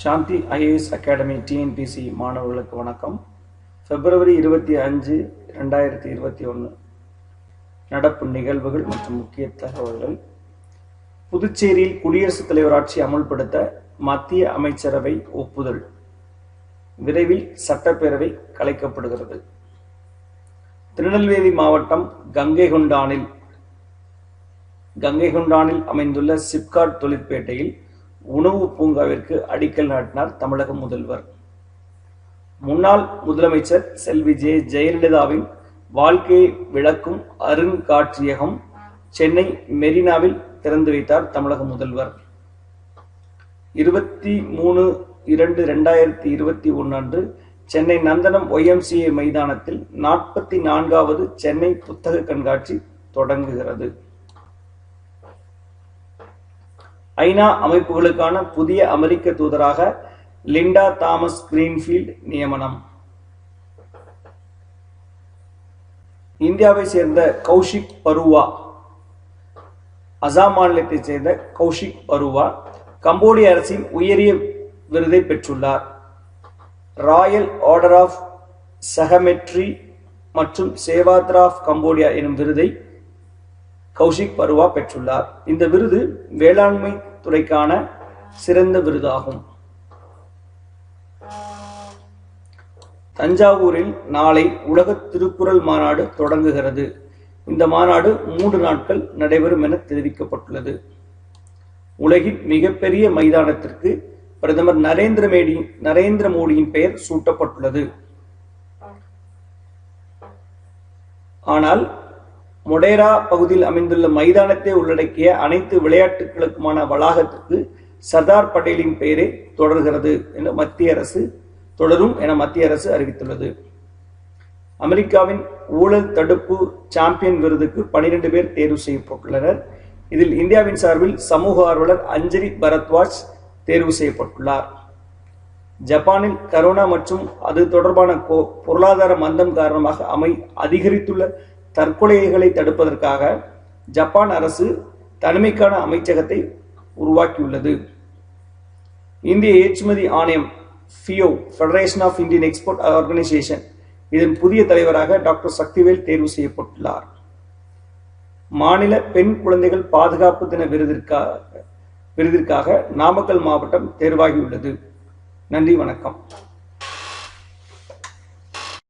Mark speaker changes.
Speaker 1: சாந்தி IAS academy TNPSC மாணவர்களுக்கு வணக்கம். பிப்ரவரி இருபத்தி அஞ்சு ரெண்டாயிரத்தி இருபத்தி ஒன்று நடப்பு நிகழ்வுகள் மற்றும் முக்கிய தகவல்கள். புதுச்சேரியில் குடியரசுத் தலைவர் ஆட்சி அமுல்படுத்த மத்திய அமைச்சரவை ஒப்புதல். விரைவில் சட்டப்பேரவை கலைக்கப்படுகிறது. திருநெல்வேலி மாவட்டம் கங்கை கொண்டானில் கங்கை கொண்டானில் அமைந்துள்ள சிப்காட் தொழிற்பேட்டையில் உணவு பூங்காவிற்கு அடிக்கல் நாட்டினார் தமிழக முதல்வர். முன்னாள் முதலமைச்சர் செல்வி ஜெ. ஜெயலலிதாவின் வாழ்க்கையை விளக்கும் அருங்காட்சியகம் சென்னை மெரினாவில் திறந்து வைத்தார் தமிழக முதல்வர். இருபத்தி மூணு இரண்டு ரெண்டாயிரத்தி இருபத்தி ஒன்று அன்று சென்னை நந்தனம் ஒய்எம்சிஏ மைதானத்தில் நாற்பத்தி நான்காவது சென்னை புத்தக கண்காட்சி தொடங்குகிறது. ஐநா அமைப்புகளுக்கான புதிய அமெரிக்க தூதராக லிண்டா தாமஸ் கிரீன்ஃபீல்ட் நியமனம். இந்தியாவை சேர்ந்த கௌஷிக் பருவா அசாம் மாநிலத்தைச் சேர்ந்த கௌஷிக் பருவா கம்போடிய அரசின் உயரிய விருதை பெற்றுள்ளார். ராயல் ஆர்டர் ஆஃப் சஹமெட்ரி மற்றும் சேவாத்ரா ஆஃப் கம்போடியா எனும் விருதை கௌஷிக் பருவா பெற்றுள்ளார். இந்த விருது வேளாண்மை துறைக்கான சிறந்த விருதாகும். தஞ்சாவூரில் நாளை உலக திருக்குறள் மாநாடு தொடங்குகிறது. இந்த மாநாடு மூன்று நாட்கள் நடைபெறும் என தெரிவிக்கப்பட்டுள்ளது. உலகின் மிகப்பெரிய மைதானத்திற்கு பிரதமர் நரேந்திர மேடி நரேந்திர மோடியின் பெயர் சூட்டப்பட்டுள்ளது. ஆனால் மொடேரா பகுதியில் அமைந்துள்ள மைதானத்தை உள்ளடக்கிய அனைத்து விளையாட்டுகளுக்குமான வளாகத்திற்கு சர்தார் பட்டேலின் பெயரே தொடர்கிறது என மத்திய அரசு தொடரும் என மத்திய அரசு அறிவித்துள்ளது. அமெரிக்காவின் ஊழல் தடுப்பு சாம்பியன் விருதுக்கு பனிரெண்டு பேர் தேர்வு செய்யப்பட்டுள்ளனர். இதில் இந்தியாவின் சார்பில் சமூக ஆர்வலர் அஞ்சலி பரத்வாஜ் தேர்வு செய்யப்பட்டுள்ளார். ஜப்பானில் கரோனா மற்றும் அது தொடர்பான பொருளாதார மந்தம் காரணமாக அமை அதிகரித்துள்ள தற்கொலைகளை தடுப்பதற்காக ஜப்பான் அரசு தனிமைக்கான அமைச்சகத்தை உருவாக்கியுள்ளது. இந்திய ஏற்றுமதி ஆணையம் FIEO federation of Indian export organisation இதன் புதிய தலைவராக டாக்டர் சக்திவேல் தேர்வு செய்யப்பட்டுள்ளார். மாநில பெண் குழந்தைகள் பாதுகாப்பு தின விருதிற்காக விருதிற்காக நாமக்கல் மாவட்டம் தேர்வாகியுள்ளது. நன்றி வணக்கம்.